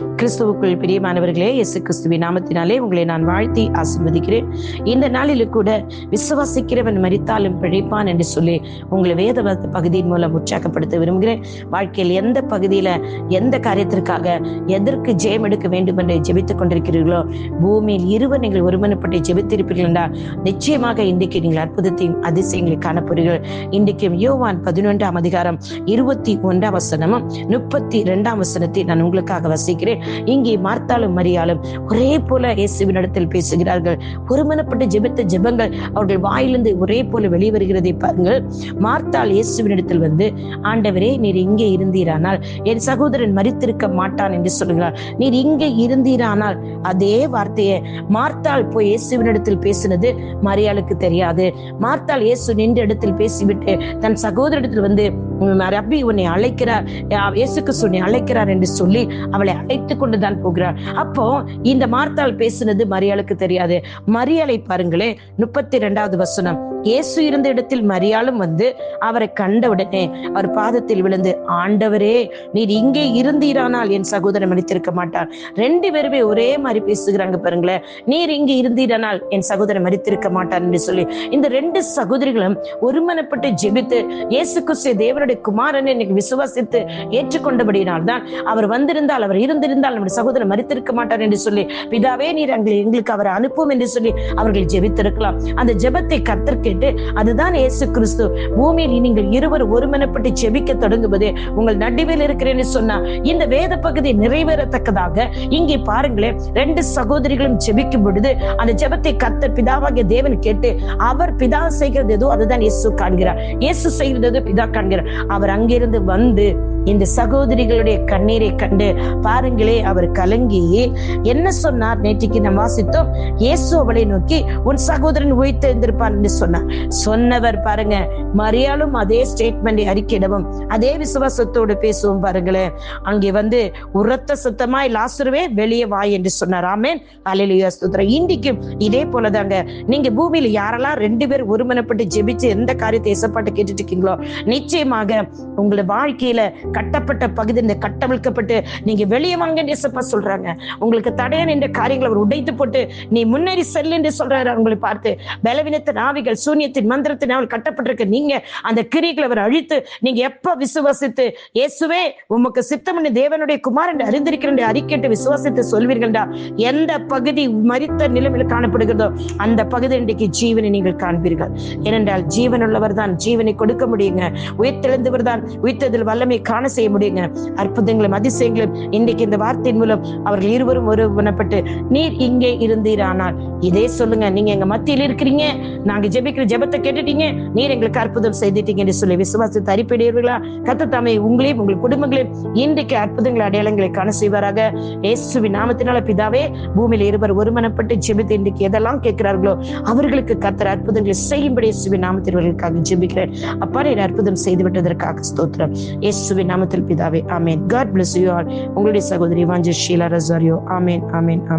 கிறிஸ்துவுக்குள் பிரியமானவர்களே இயேசு கிறிஸ்துவி நாமத்தினாலே உங்களை நான் வாழ்த்தி ஆசிர்வதிக்கிறேன். இந்த நாளில் கூட விசுவாசிக்கிறவன் மரித்தாலும் பிழைப்பான் என்று சொல்லி உங்களை வேத பகுதியின் மூலம் உற்சாகப்படுத்த விரும்புகிறேன். வாழ்க்கையில் எந்த பகுதியில எந்த காரியத்திற்காக எதற்கு ஜெயம் எடுக்க வேண்டும் என்று ஜெபித்துக் கொண்டிருக்கிறீர்களோ பூமியில் இருவர் நீங்கள் ஒருமனப்பட்டு ஜெபித்திருப்பீர்கள் என்றால் நிச்சயமாக இன்றைக்கு நீங்கள் அற்புதத்தையும் அதிசயங்களை காணப்போறீர்கள் இன்றைக்கும் யோவான் பதினொன்றாம் அதிகாரம் இருபத்தி ஒன்றாம் வசனமும் முப்பத்தி இரண்டாம் வசனத்தை நான் உங்களுக்காக வசிக்கிறேன். இங்கே மார்த்தாலும் மரியாலும் ஒரே போல இயேசுவின் இடத்தில் பேசுகிறார்கள். ஒருமனப்பட்டு ஜெபித்த ஜெபங்கள் அவர்கள் வாயிலிருந்து ஒரே போல வெளிவருகிறதை பாருங்கள். மார்த்தால் இயேசுவின் இடத்தில் வந்து ஆண்டவரே நீர் இங்கே இருந்தீரானால் என் சகோதரன் மறித்திருக்க மாட்டான் என்று சொல்கிறார் நீர் இங்கே இருந்தீரானால் அதே வார்த்தையை மார்த்தால் போய் இயேசுவின் இடத்தில் பேசினது மரியாளுக்கு தெரியாது. மார்த்தால் இயேசு நின்ற இடத்தில் பேசிவிட்டு தன் சகோதரிடத்தில் வந்து ரப்பி உன்னை அழைக்கிறார். இயேசு கிறிஸ்து உன்னை அழைக்கிறார் என்று சொல்லி அவளை அழைத்து கொண்டுதான் போகிறார். அப்போ இந்த மார்த்தாள் பேசினது மரியாளுக்கு தெரியாது. மரியாளை பாருங்களேன் முப்பத்தி இரண்டாவது வசனம். இயேசு இருந்த இடத்தில் மரியாளும் வந்து அவரை கண்ட உடனே அவர் பாதத்தில் விழுந்து ஆண்டவரே நீர் இங்கே இருந்தீரானால் என் சகோதரன் மறித்திருக்க மாட்டார். ரெண்டு பேருமே ஒரே மாதிரி பேசுகிறாங்க பாருங்களேன். நீர் இங்கே இருந்தீரானால் என் சகோதரன் மறித்திருக்க மாட்டார் என்று சொல்லி இந்த ரெண்டு சகோதரிகளும் ஒருமனப்பட்டு ஜெபித்து இயேசு கிறிஸ்து தேவனுடைய குமாரனை இன்னைக்கு விசுவாசித்து ஏற்றுக்கொண்டபடியினால் தான் அவர் வந்திருந்தால் அவர் இருந்திருந்தால் நம்முடைய சகோதரர் மறித்திருக்க மாட்டார் என்று சொல்லி பிதாவே நீர் அங்கே எங்களுக்கு அவரை அனுப்பும் என்று சொல்லி அவர்கள் ஜெபித்திருக்கலாம். அந்த ஜெபத்தை கத்தர் கேட்டு அதுதான் இயேசு கிறிஸ்து பூமியில் நீங்கள் இருவர் ஒருமனப்பட்டு ஜெபிக்க தொடங்குவது உங்கள் நடுவில் இருக்கிறேன்னு சொன்னா இந்த வேத பகுதி நிறைவேறத்தக்கதாக இங்கே பாருங்களேன் ரெண்டு சகோதரிகளும் ஜெபிக்கும் பொழுது அந்த ஜெபத்தை கத்தர் பிதாவாகிய தேவன் கேட்டு அவர் பிதா செய்கிறது எதோ அதுதான் இயேசு காண்கிறார். இயேசு செய்கிறது எதோ பிதா காண்கிறார். அவர் அங்கிருந்து வந்து இந்த சகோதரிகளுடைய கண்ணீரை கண்டு பாருங்களே அவர் கலங்கி என்ன சொன்னார்? நேற்றுக்கு நாம் வாசித்தோம் இயேசு அவளை நோக்கி உன் சகோதரன் உயிர்த்தெழுந்திருப்பான் என்று சொன்னார். சொன்னவர் பாருங்க மரியாளும் அதே ஸ்டேட்மெண்டை அறிக்கையிடவும் அதே விசுவாசத்தோடு பேசுவோம் பாருங்களேன். அங்கே வந்து உரத்த சத்தமாய் லாசுருவே வெளியே வா என்று சொன்னார். ஆமேன். அலையிலுயா சுத்திரம் இன்றைக்கும் இதே போலதாங்க. நீங்க பூமியில யாரெல்லாம் ரெண்டு பேர் ஒருமனப்பட்டு ஜெபிச்சு எந்த காரியத்தை இசப்பாட்டு கேட்டுட்டு இருக்கீங்களோ நிச்சயமாக உங்களை வாழ்க்கையில கட்டப்பட்ட பகுதி இந்த கட்டவிழ்க்கப்பட்டு நீங்க வெளியே வாங்க சப்பா சொல்றாங்க. உங்களுக்கு தடையன் என்ற காரியங்களை அவர் உடைத்து போட்டு நீ முன்னேறி செல் என்று சொல்றாரு உங்களை பார்த்து. பலவீனத்தின் ஆவிகள் சூன்யத்தின் மந்திரத்தின் அவள் கட்டப்பட்டிருக்க நீங்க அந்த கிரிகளை அவர் அழித்து நீங்க எப்ப விசுவாசித்து இயேசுவே உமக்கு சித்தம் தேவனுடைய குமாரன் அறிந்திருக்கிற அறிக்கைட்டு விசுவாசித்து சொல்வீர்கள்டா? எந்த பகுதி மறித்த நிலைமையில் காணப்படுகிறதோ அந்த பகுதி இன்றைக்கு ஜீவனை நீங்கள் காண்பீர்கள். ஏனென்றால் ஜீவனுள்ளவர் தான் ஜீவனை கொடுக்க முடியுங்க. உயிர்த்தெழுந்தவர் தான் உயிர்த்ததில் வல்லமை காண செய்ய முடியுங்க. அற்புதங்களும் அதிசயங்களும் இன்றைக்கு இந்த வார்த்தையின் மூலம் அவர்கள் இருவரும் ஒருவனப்பட்டு நீர் இங்கே இருந்தீரானால். இதே சொல்லுங்க நீங்க எங்க மத்தியில் இருக்கிறீங்க? நாங்க ஜெபிக்கிற ஜெபத்தை கேட்டுட்டீங்க? நீர் எங்களுக்கு அற்புதம் செய்துட்டீங்க என்று சொல்லி விசுவாசத்தை அறிப்பிடுவீர்களா கத்த தாமே உங்களையும் உங்கள் குடும்பங்களையும் இன்றைக்கு அற்புதங்களை அடையாளங்களை காண செய்வாராக. இயேசுவின் நாமத்தினால பிதாவே பூமியில இருவர் ஒருமனப்பட்டு ஜெபித்து இன்றைக்கு எதெல்லாம் கேட்கிறார்களோ அவர்களுக்கு கத்தர் அற்புதங்களை செய்யும்படி இயேசுவின் நாமத்தினர்களுக்காக ஜெபிக்கிறேன். அப்பா நீர் அற்புதம் செய்து விட்டதற்காக ஸ்தோத்திரம் இயேசுவின் நாமத்தில் பிதாவே amen God bless you all உங்களுடைய சகோதரி வாஞ்சு ஷீலா ரசாரியோ ஆமேன் ஆமேன் ஆமேன்